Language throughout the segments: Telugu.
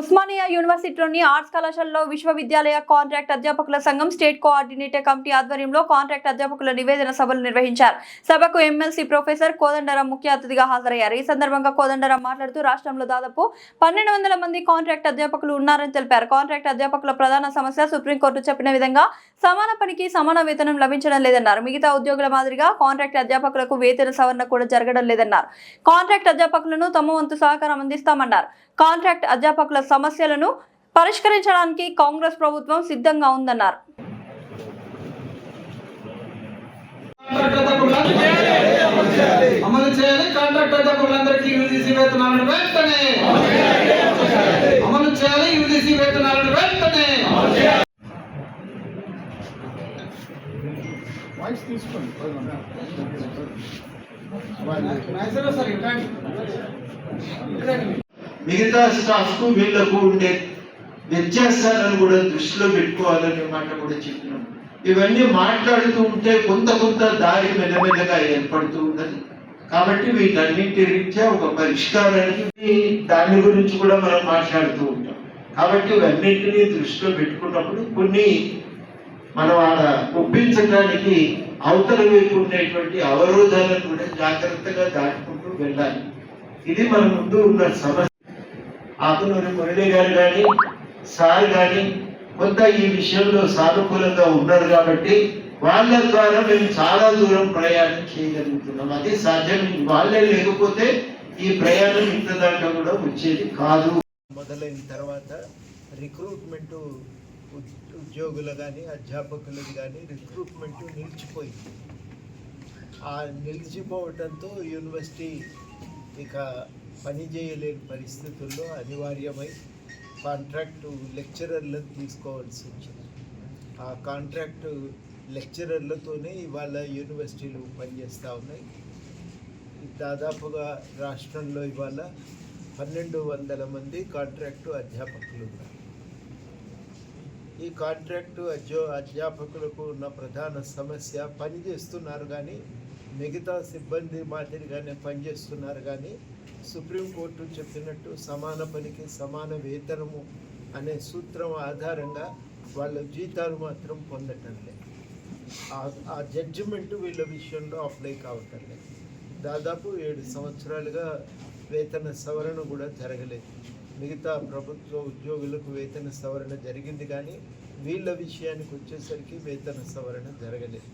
ఉస్మానియా యూనివర్సిటీలోని ఆర్ట్స్ కళాశాలలో విశ్వవిద్యాలయ కాంట్రాక్ట్ అధ్యాపకుల సంఘం స్టేట్ కోఆర్డినేటర్ కమిటీ ఆధ్వర్యంలో కాంట్రాక్ట్ అధ్యాపకుల నివేదన సభలు నిర్వహించారు. సభకు ఎమ్మెల్సీ ప్రొఫెసర్ కోదండరాం ముఖ్య అతిథిగా హాజరయ్యారు. ఈ సందర్భంగా కోదండరాం మాట్లాడుతూ రాష్ట్రంలో దాదాపు పన్నెండు వందల మంది కాంట్రాక్ట్ అధ్యాపకులు ఉన్నారని తెలిపారు. కాంట్రాక్ట్ అధ్యాపకుల ప్రధాన సమస్య సుప్రీంకోర్టు చెప్పిన విధంగా సమాన పనికి సమాన వేతనం లభించడం లేదన్నారు. మిగతా ఉద్యోగుల మాదిరిగా కాంట్రాక్ట్ అధ్యాపకులకు వేతన సవరణ కూడా జరగడం లేదన్నారు. కాంట్రాక్ట్ అధ్యాపకులను తమ వంతు సహకారం అందిస్తామన్నారు. కాంట్రాక్ట్ అధ్యాపకుల సమస్యలను పరిష్కరించడానికి కాంగ్రెస్ ప్రభుత్వం సిద్ధంగా ఉందన్నారు. అమలు చేయాలి. కాంట్రాక్ట్ అధ్యాపకులందరికీ యూజీసీ వేతనాలను వెంటనే అమలు చేయాలి. యూజీసీ వేతనాలను వెంటనే వాయిస్ తీసుకోండి. సార్ మిగతా స్టాఫ్కు వీళ్ళకు ఉండే వ్యత్యాసాలను కూడా దృష్టిలో పెట్టుకోవాలనే మాట కూడా చెప్పినాం. ఇవన్నీ మాట్లాడుతూ ఉంటే కొంత కొంత దారి మెల్లమెల్లగా ఏర్పడుతూ ఉన్నది. కాబట్టి వీటన్నింటి రీత్యా ఒక పరిష్కారానికి దాని గురించి కూడా మనం మాట్లాడుతూ ఉంటాం. కాబట్టి ఇవన్నింటినీ దృష్టిలో పెట్టుకున్నప్పుడు కొన్ని మనం ఆడ ఒప్పించడానికి అవతల వైపు ఉండేటువంటి అవరోధాలను కూడా జాగ్రత్తగా దాటుకుంటూ వెళ్ళాలి. ఇది మన ముందు ఉన్న సమస్య. ఆకునూరి మురళి గారు కానీ సార్ కానీ కొంత ఈ విషయంలో సానుకూలంగా ఉన్నారు కాబట్టి వాళ్ళ ద్వారా మేము చాలా దూరం ప్రయాణం చేయగలుగుతున్నాం. అది సాధ్యం. వాళ్ళే లేకపోతే ఈ ప్రయాణం ఇంత దాకా కూడా వచ్చేది కాదు. మొదలైన తర్వాత రిక్రూట్మెంట్ ఉద్యోగులు కానీ అధ్యాపకులది కానీ రిక్రూట్మెంట్ నిలిచిపోయింది. ఆ నిలిచిపోవటంతో యూనివర్సిటీ ఇక పని చేయలేని పరిస్థితుల్లో అనివార్యమై కాంట్రాక్టు లెక్చరర్లను తీసుకోవాల్సి వచ్చింది. ఆ కాంట్రాక్టు లెక్చరర్లతోనే ఇవాళ యూనివర్సిటీలు పనిచేస్తూ ఉన్నాయి. దాదాపుగా రాష్ట్రంలో ఇవాళ పన్నెండు వందల మంది కాంట్రాక్టు అధ్యాపకులు ఉన్నారు. ఈ కాంట్రాక్టు అధ్యో అధ్యాపకులకు ఉన్న ప్రధాన సమస్య పని చేస్తున్నారు కానీ మిగతా సిబ్బంది మాదిరిగానే పనిచేస్తున్నారు కానీ సుప్రీంకోర్టు చెప్పినట్టు సమాన పనికి సమాన వేతనము అనే సూత్రం ఆధారంగా వాళ్ళ జీతాలు మాత్రం పొందటం లేదు ఆ- జడ్జిమెంట్ వీళ్ళ విషయంలో అప్లై కావటం లేదు దాదాపు ఏడు సంవత్సరాలుగా వేతన సవరణ కూడా జరగలేదు. మిగతా ప్రభుత్వ ఉద్యోగులకు వేతన సవరణ జరిగింది కానీ వీళ్ళ విషయానికి వచ్చేసరికి వేతన సవరణ జరగలేదు.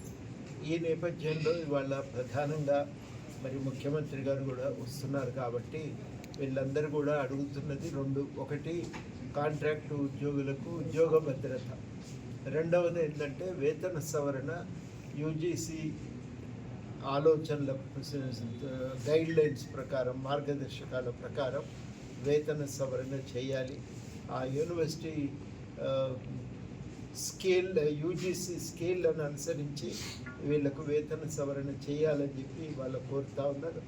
ఈ నేపథ్యంలో ఇవాళ ప్రధానంగా మరి ముఖ్యమంత్రి గారు కూడా వస్తున్నారు కాబట్టి వీళ్ళందరూ కూడా అడుగుతున్నది రెండు. ఒకటి కాంట్రాక్టు ఉద్యోగులకు ఉద్యోగ భద్రత. రెండవది ఏంటంటే వేతన సవరణ యూజీసీ ఆలోచనల గైడ్ లైన్స్ ప్రకారం మార్గదర్శకాల ప్రకారం వేతన సవరణ చేయాలి. ఆ యూనివర్సిటీ స్కేల్ యూజీసీ స్కేళ్ళను అనుసరించి వీళ్ళకు వేతన సవరణ చేయాలని చెప్పి వాళ్ళు కోరుతా ఉన్నారు.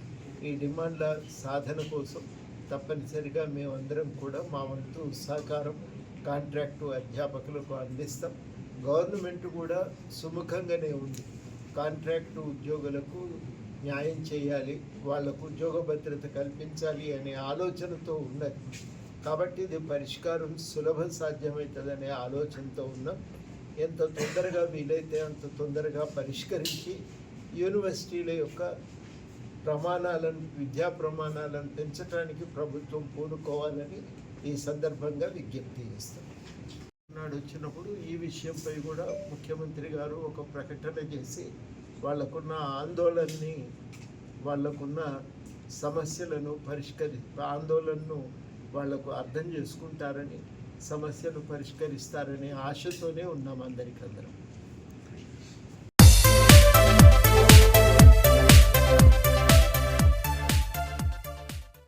ఈ డిమాండ్ల సాధన కోసం తప్పనిసరిగా మేమందరం కూడా మా వంతు సహకారం కాంట్రాక్టు అధ్యాపకులకు అందిస్తాం. గవర్నమెంట్ కూడా సుముఖంగానే ఉంది. కాంట్రాక్టు ఉద్యోగులకు న్యాయం చేయాలి వాళ్ళకు ఉద్యోగ భద్రత కల్పించాలి అనే ఆలోచనతో ఉన్నది. కాబట్టి ఇది పరిష్కారం సులభ సాధ్యమవుతుందనే ఆలోచనతో ఉన్నాం ఎంత తొందరగా వీలైతే అంత తొందరగా పరిష్కరించి యూనివర్సిటీల యొక్క ప్రమాణాలను విద్యా ప్రమాణాలను పెంచడానికి ప్రభుత్వం పూనుకోవాలని ఈ సందర్భంగా విజ్ఞప్తి చేస్తాం. నాడు వచ్చినప్పుడు ఈ విషయంపై కూడా ముఖ్యమంత్రి గారు ఒక ప్రకటన చేసి వాళ్ళకున్న ఆందోళనని వాళ్ళకున్న సమస్యలను పరిష్కరి ఆందోళనను వాళ్ళకు అర్థం చేసుకుంటారని సమస్యను పరిష్కరిస్తారనే ఆశతోనే ఉన్నాం అందరికందరం.